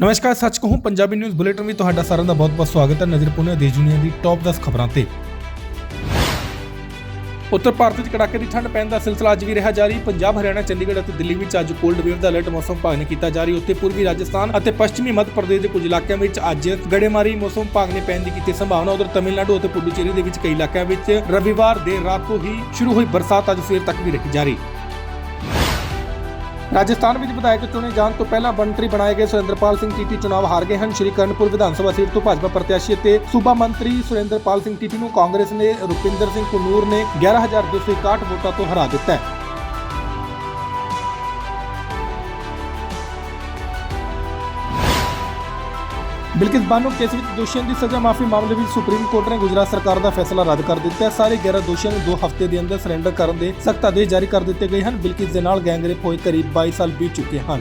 ਨਮਸਕਾਰ, ਸੱਚ ਕਹੂੰ, ਪੰਜਾਬੀ ਨਿਊਜ਼ ਬੁਲੇਟਿਨ ਵਿੱਚ ਤੁਹਾਡਾ ਸਾਰਿਆਂ ਦਾ ਬਹੁਤ-ਬਹੁਤ ਸਵਾਗਤ ਹੈ ਨਜ਼ਰ ਪੁਣੇ ਦੇਸ਼ ਦੁਨੀਆ ਦੀ ਟੌਪ 10 ਖਬਰਾਂ ਤੇ। ਉੱਤਰ ਭਾਰਤ ਵਿੱਚ ਕੜਾਕੇ ਦੀ ਠੰਡ ਪੈਣ ਦਾ ਸਿਲਸਿਲਾ ਅੱਜ ਵੀ ਰਿਹਾ ਜਾਰੀ। ਪੰਜਾਬ, ਹਰਿਆਣਾ, ਚੰਡੀਗੜ੍ਹ ਅਤੇ ਦਿੱਲੀ ਵਿੱਚ ਅੱਜ ਕੋਲਡ ਵੇਵ ਦਾ ਅਲਰਟ ਮੌਸਮ ਵਿਭਾਗ ਨੇ ਕੀਤਾ ਜਾਰੀ। ਉੱਤੇ ਪੂਰਬੀ ਰਾਜਸਥਾਨ ਅਤੇ ਪੱਛਮੀ ਮੱਧ ਪ੍ਰਦੇਸ਼ ਦੇ ਕੁਝ ਇਲਾਕਿਆਂ ਵਿੱਚ ਅੱਜ ਗੜੇਮਾਰੀ ਮੌਸਮ ਵਿਭਾਗ ਨੇ ਪੈਣ ਦੀ ਕੀਤੀ ਸੰਭਾਵਨਾ। ਉਧਰ ਤਮਿਲਨਾਡੂ ਅਤੇ ਪੁਡੂਚੇਰੀ ਦੇ ਵਿੱਚ ਕਈ ਇਲਾਕਿਆਂ ਵਿੱਚ ਰਵੀਵਾਰ ਦੇਰ ਰਾਤ ਤੋਂ ਹੀ ਸ਼ੁਰੂ ਹੋਈ ਬਰਸਾਤ ਅੱਜ ਸਵੇਰ ਤੱਕ ਵੀ ਰਹੀ ਜਾਰੀ। ਰਾਜਸਥਾਨ ਵਿੱਚ ਵਿਧਾਇਕ ਚੁਣੇ ਜਾਣ ਤੋਂ ਪਹਿਲਾਂ ਮੰਤਰੀ ਬਣਾਏ ਗਏ ਸੁਰਿੰਦਰਪਾਲ ਸਿੰਘ ਟੀਟੀ ਚੁਣਾਵ ਹਾਰ ਗਏ ਹਨ। ਸ਼੍ਰੀ ਕਰਨਪੁਰ ਵਿਧਾਨ ਸਭਾ ਸੀਟ ਤੋਂ ਭਾਜਪਾ ਪ੍ਰਤਿਆਸ਼ੀ ਅਤੇ ਸੂਬਾ ਮੰਤਰੀ ਸੁਰਿੰਦਰਪਾਲ ਸਿੰਘ ਟੀਟੀ ਨੂੰ ਕਾਂਗਰਸ ਨੇ ਰੁਪਿੰਦਰ ਸਿੰਘ ਕੁਨੂਰ ਨੇ 11261 ਵੋਟਾਂ ਤੋਂ ਹਰਾ ਦਿੱਤਾ ਹੈ। ਬਿਲਕਿਸ ਬਾਨੋ ਕੇਸ ਵਿੱਚ ਦੋਸ਼ੀਆਂ ਦੀ ਸਜ਼ਾ ਮਾਫੀ ਮਾਮਲੇ ਵਿੱਚ ਸੁਪਰੀਮ ਕੋਰਟ ਨੇ ਗੁਜਰਾਤ ਸਰਕਾਰ ਦਾ ਫੈਸਲਾ ਰੱਦ ਕਰ ਦਿੱਤਾ। ਹੈ ਸਾਰੇ 11 ਦੋਸ਼ੀਆਂ ਨੂੰ 2 ਹਫ਼ਤੇ ਦੇ ਅੰਦਰ ਸਰੈਂਡਰ ਕਰਨ ਦੇ ਸਖਤ ਆਦੇਸ਼ ਜਾਰੀ ਕਰ ਦਿੱਤੇ ਗਏ ਹਨ। ਬਿਲਕਿਸ ਦੇ ਨਾਲ ਗੈਂਗਰੇਪ ਹੋਏ ਕਰੀਬ 22 ਸਾਲ ਬੀਤ ਚੁੱਕੇ ਹਨ।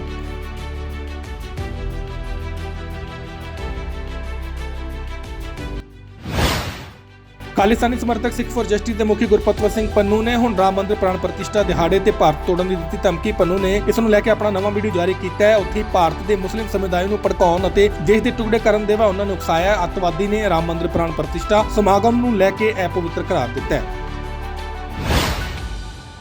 ਖਾਲਿਸਤਾਨੀ ਸਮਰਥਕ ਸਿੱਖ ਫੋਰ ਜਸਟਿਸ ਦੇ ਮੁਖੀ ਗੁਰਪਤਵਰ ਸਿੰਘ ਪੰਨੂ ਨੇ ਹੁਣ ਰਾਮ ਮੰਦਿਰ ਪ੍ਰਾਣ ਪ੍ਰਤਿਸ਼ਠਾ ਦਿਹਾੜੇ ਤੇ ਭਾਰਤ ਤੋੜਨ ਦੀ ਦਿੱਤੀ ਧਮਕੀ। ਪੰਨੂ ਨੇ ਇਸ ਨੂੰ ਲੈ ਕੇ ਆਪਣਾ ਨਵਾਂ ਵੀਡੀਓ ਜਾਰੀ ਕੀਤਾ ਹੈ। ਉੱਥੇ ਭਾਰਤ ਦੇ ਮੁਸਲਿਮ ਸਮੁਦਾਇ ਨੂੰ ਭੜਕਾਉਣ ਅਤੇ ਦੇਸ਼ ਦੇ ਟੁਕੜੇ ਕਰਨ ਦੇ ਵਾ ਉਹਨਾਂ ਨੂੰ ਉਕਸਾਇਆ। ਅੱਤਵਾਦੀ ਨੇ ਰਾਮ ਮੰਦਿਰ ਪ੍ਰਾਣ ਪ੍ਰਤਿਸ਼ਠਾ ਸਮਾਗਮ ਨੂੰ ਲੈ ਕੇ ਅਪਵਿੱਤਰ ਕਰਾਰ ਦਿੱਤਾ ਹੈ।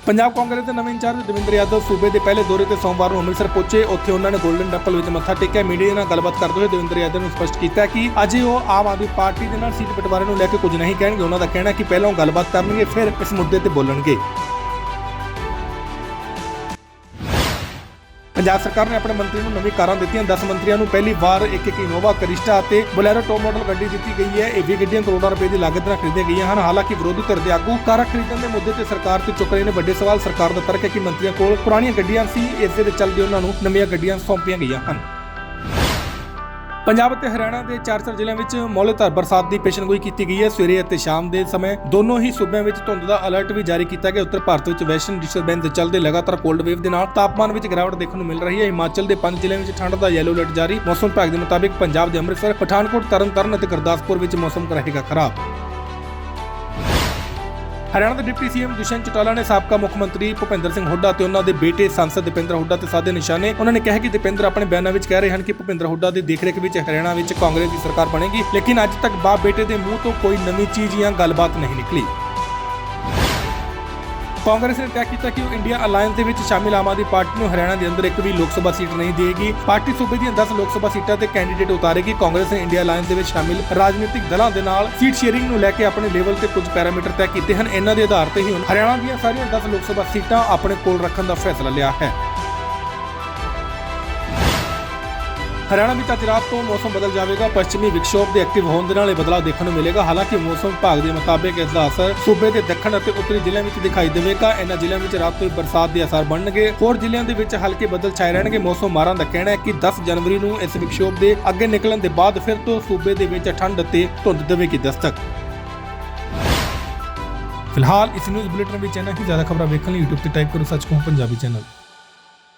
ਪੰਜਾਬ ਕਾਂਗਰਸ ਦੇ ਨਵੇਂ ਇੰਚਾਰਜ ਦਵਿੰਦਰ ਯਾਦਵ ਸੂਬੇ ਦੇ ਪਹਿਲੇ ਦੌਰੇ ਤੇ ਸੋਮਵਾਰ ਨੂੰ ਅੰਮ੍ਰਿਤਸਰ ਪਹੁੰਚੇ। ਉੱਥੇ ਉਹਨਾਂ ਨੇ 골ਡਨ ਟੈਂਪਲ ਵਿੱਚ ਮੱਥਾ ਟੇਕਿਆ। ਮੀਡੀਆ ਨਾਲ ਗੱਲਬਾਤ ਕਰਦੇ ਹੋਏ ਦਵਿੰਦਰ ਯਾਦਵ ਨੇ ਸਪਸ਼ਟ ਕੀਤਾ ਕਿ ਅਜੇ ਉਹ ਆਮ ਆਦਮੀ ਪਾਰਟੀ ਦੇ ਨਾਲ ਸੀਟ ਬਟਵਾਰੇ ਨੂੰ ਲੈ ਕੇ ਕੁਝ ਨਹੀਂ ਕਹਿਣਗੇ। ਉਹਨਾਂ ਦਾ ਕਹਿਣਾ ਕਿ ਪਹਿਲਾਂ ਉਹ ਗੱਲਬਾਤ ਕਰਨਗੇ, ਫਿਰ ਇਸ ਮੁੱਦੇ ਤੇ ਬੋਲਣਗੇ। ਪੰਜਾਬ ਸਰਕਾਰ ਨੇ ਆਪਣੇ ਮੰਤਰੀ ਨੂੰ ਨਵੀਂ ਕਾਰਾਂ ਦਿੱਤੀਆਂ। 10 ਮੰਤਰੀਆਂ ਨੂੰ ਪਹਿਲੀ ਵਾਰ ਇੱਕ ਇੱਕ ਇਨੋਵਾ ਕਰਿਸਟਾ ਅਤੇ ਬੋਲੇਰੋ ਟੌਪ ਮਾਡਲ ਗੱਡੀ ਦਿੱਤੀ ਗਈ ਹੈ। ਇਹ ਵੀ ਗੱਡੀਆਂ ਕਰੋੜਾਂ ਰੁਪਏ ਦੀ ਲਾਗਤ ਨਾਲ ਖਰੀਦੀਆਂ ਗਈਆਂ ਹਨ। ਹਾਲਾਂਕਿ ਵਿਰੋਧੀ ਧਿਰ ਦੇ ਆਗੂ ਕਾਰਾਂ ਖਰੀਦਣ ਦੇ ਮੁੱਦੇ ਤੇ ਸਰਕਾਰ ਤੇ ਚੁੱਕ ਰਹੇ ਨੇ। ਵੱਡੇ ਸਵਾਲ, ਸਰਕਾਰ ਦਾ ਤਰਕ ਹੈ ਕਿ ਮੰਤਰੀਆਂ ਕੋਲ ਪੁਰਾਣੀਆਂ ਗੱਡੀਆਂ ਸੀ। ਇਸੇ ਦੇ ਚੱਲਦੇ ਉਹਨਾਂ ਨੂੰ ਨਵੀਆਂ ਗੱਡੀਆਂ ਸੌਂਪੀਆਂ ਗਈਆਂ ਹਨ। ਪੰਜਾਬ ਅਤੇ ਹਰਿਆਣਾ ਦੇ ਚਾਰ-ਚਾਰ ਜ਼ਿਲ੍ਹਿਆਂ ਵਿੱਚ ਮੌਲੇਧਾਰ ਬਰਸਾਤ ਦੀ ਪੇਸ਼ਨਗੋਈ ਕੀਤੀ ਗਈ ਹੈ। ਸਵੇਰੇ ਅਤੇ ਸ਼ਾਮ ਦੇ ਸਮੇਂ ਦੋਨੋਂ ਹੀ ਸੂਬਿਆਂ ਵਿੱਚ ਧੁੰਦ ਦਾ ਅਲਰਟ ਵੀ ਜਾਰੀ ਕੀਤਾ ਗਿਆ। ਉੱਤਰ ਭਾਰਤ ਵਿੱਚ ਵੈਸਟਰਨ ਡਿਸਟਰਬੈਂਸ ਦੇ ਚੱਲਦੇ ਲਗਾਤਾਰ ਕੋਲਡ ਵੇਵ ਦੇ ਨਾਲ ਤਾਪਮਾਨ ਵਿੱਚ ਗਿਰਾਵਟ ਦੇਖਣ ਨੂੰ ਮਿਲ ਰਹੀ ਹੈ। ਹਿਮਾਚਲ ਦੇ ਪੰਜ ਜ਼ਿਲ੍ਹਿਆਂ ਵਿੱਚ ਠੰਡ ਦਾ ਯੈਲੋ ਅਲਰਟ ਜਾਰੀ। ਮੌਸਮ ਵਿਭਾਗ ਦੇ ਮੁਤਾਬਿਕ ਪੰਜਾਬ ਦੇ ਅੰਮ੍ਰਿਤਸਰ, ਪਠਾਨਕੋਟ, ਤਰਨਤਾਰਨ ਅਤੇ ਗੁਰਦਾਸਪੁਰ ਵਿੱਚ ਮੌਸਮ ਰਹੇਗਾ ਖਰਾਬ। ਹਰਿਆਣਾ ਦੇ ਡਿਪਟੀ ਸੀਐਮ ਦੁਸ਼ਯੰਤ ਚੌਟਾਲਾ ਨੇ ਸਾਬਕਾ ਮੁੱਖ ਮੰਤਰੀ ਭੁਪਿੰਦਰ ਸਿੰਘ ਹੁੱਡਾ ਤੇ ਉਹਨਾਂ ਦੇ ਬੇਟੇ ਸੰਸਦ ਦੀਪਿੰਦਰ ਹੁੱਡਾ ਤੇ ਸਾਦੇ ਨਿਸ਼ਾਨੇ, ਉਹਨਾਂ ਨੇ ਕਿਹਾ ਕਿ ਦੀਪਿੰਦਰ ਆਪਣੇ ਬਿਆਨਾਂ ਵਿੱਚ ਕਹਿ ਰਹੇ ਹਨ ਕਿ ਭੁਪਿੰਦਰ ਹੁੱਡਾ ਦੀ ਦੇਖਰੇਖ ਵਿੱਚ ਹਰਿਆਣਾ ਵਿੱਚ ਕਾਂਗਰਸ ਦੀ ਸਰਕਾਰ ਬਣੇਗੀ, ਲੇਕਿਨ ਅੱਜ ਤੱਕ ਬਾਪ ਬੇਟੇ ਦੇ ਮੂੰਹ ਤੋਂ ਕੋਈ ਨਵੀਂ ਚੀਜ਼ ਜਾਂ ਗੱਲਬਾਤ ਨਹੀਂ ਨਿਕਲੀ। ਕਾਂਗਰਸ ਨੇ ਤੈਅ ਕੀਤਾ ਕਿ ਉਹ ਇੰਡੀਆ ਅਲਾਇੰਸ ਦੇ ਵਿੱਚ ਸ਼ਾਮਿਲ ਆਮ ਆਦਮੀ ਪਾਰਟੀ ਨੂੰ ਹਰਿਆਣਾ ਦੇ ਅੰਦਰ ਇੱਕ ਵੀ ਲੋਕ ਸਭਾ ਸੀਟ ਨਹੀਂ ਦੇਗੀ। ਪਾਰਟੀ ਸੂਬੇ ਦੀਆਂ 10 ਲੋਕ ਸਭਾ ਸੀਟਾਂ ਤੇ ਕੈਂਡੀਡੇਟ ਉਤਾਰੇਗੀ। ਕਾਂਗਰਸ ਨੇ ਇੰਡੀਆ ਅਲਾਇੰਸ ਦੇ ਵਿੱਚ ਸ਼ਾਮਿਲ ਰਾਜਨੀਤਿਕ ਦਲਾਂ ਦੇ ਨਾਲ ਸੀਟ ਸ਼ੇਅਰਿੰਗ ਨੂੰ ਲੈ ਕੇ ਆਪਣੇ ਲੈਵਲ ਤੇ ਕੁਝ ਪੈਰਾਮੀਟਰ ਤੈਅ ਕੀਤੇ ਹਨ। ਇਹਨਾਂ ਦੇ ਆਧਾਰ ਤੇ ਹੀ ਹੁਣ ਹਰਿਆਣਾ ਦੀਆਂ ਸਾਰੀਆਂ 10 ਲੋਕ ਸਭਾ ਸੀਟਾਂ ਆਪਣੇ ਕੋਲ ਰੱਖਣ ਦਾ ਫੈਸਲਾ ਲਿਆ ਹੈ। ਹਰਿਆਣਾ ਵਿੱਚ ਅੱਜ ਰਾਤ ਤੋਂ ਮੌਸਮ ਬਦਲ ਜਾਵੇਗਾ। ਪੱਛਮੀ ਵਿਕਸ਼ੋਭ ਦੇ ਐਕਟਿਵ ਹੋਣ ਦੇ ਨਾਲ ਇਹ ਬਦਲਾਅ ਦੇਖਣ ਨੂੰ ਮਿਲੇਗਾ। ਹਾਲਾਂਕਿ ਮੌਸਮ ਵਿਭਾਗ ਦੇ ਮੁਤਾਬਿਕ ਇਸ ਦਾ ਅਸਰ ਸੂਬੇ ਦੇ ਦੱਖਣ ਅਤੇ ਉੱਤਰੀ ਜ਼ਿਲ੍ਹਿਆਂ ਵਿੱਚ ਦਿਖਾਈ ਦੇਵੇਗਾ। ਇਹਨਾਂ ਜ਼ਿਲ੍ਹਿਆਂ ਵਿੱਚ ਰਾਤ ਤੋਂ ਹੀ ਬਰਸਾਤ ਦੇ ਅਸਰ ਬਣਨਗੇ। ਹੋਰ ਜ਼ਿਲ੍ਹਿਆਂ ਦੇ ਵਿੱਚ ਹਲਕੇ ਬੱਦਲ ਛਾਏ ਰਹਿਣਗੇ। ਮੌਸਮ ਮਾਰਾਂ ਦਾ ਕਹਿਣਾ ਹੈ ਕਿ 10 ਜਨਵਰੀ ਨੂੰ ਇਸ ਵਿਕਸ਼ੋਭ ਦੇ ਅੱਗੇ ਨਿਕਲਣ ਦੇ ਬਾਅਦ ਫਿਰ ਤੋਂ ਸੂਬੇ ਦੇ ਵਿੱਚ ਠੰਡ ਅਤੇ ਧੁੰਦ ਦੇਵੇਗੀ ਦਸਤਕ। ਫਿਲਹਾਲ ਇਸ ਨਿਊਜ਼ ਬੁਲੇਟਿਨ ਵਿੱਚ ਇਹਨਾਂ ਹੀ ਜ਼ਿਆਦਾ ਖਬਰਾਂ ਵੇਖਣ ਲਈ YouTube ਤੇ ਟਾਈਪ ਕਰੋ, ਸੱਚ ਕਹੂੰ, ਪੰਜਾਬੀ ਚੈਨਲ।